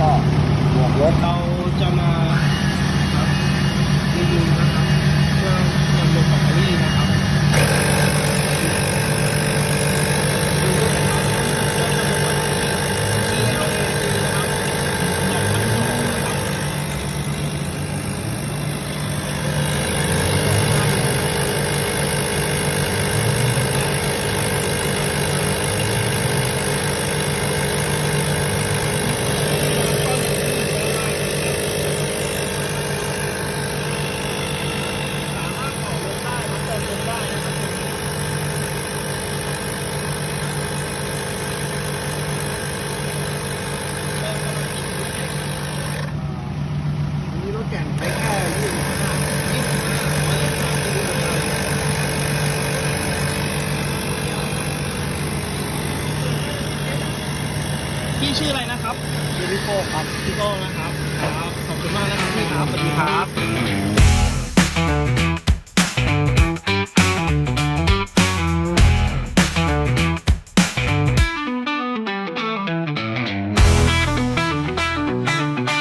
ก็บวกลบ เราจะมารีวิวนะครับเครื่องยนต์รถแบตเตอรี่นะครับสามารถออกรถได้มาเติมลมได้นะครับ อันนี้รถแข่งใช้แค่ยี่สิบห้าพี่ชื่ออะไรนะครับยูริโก้ครับ พี่โก้นะครับ ครับ ขอบคุณมากนะครับพี่ครับสวัสดีครับ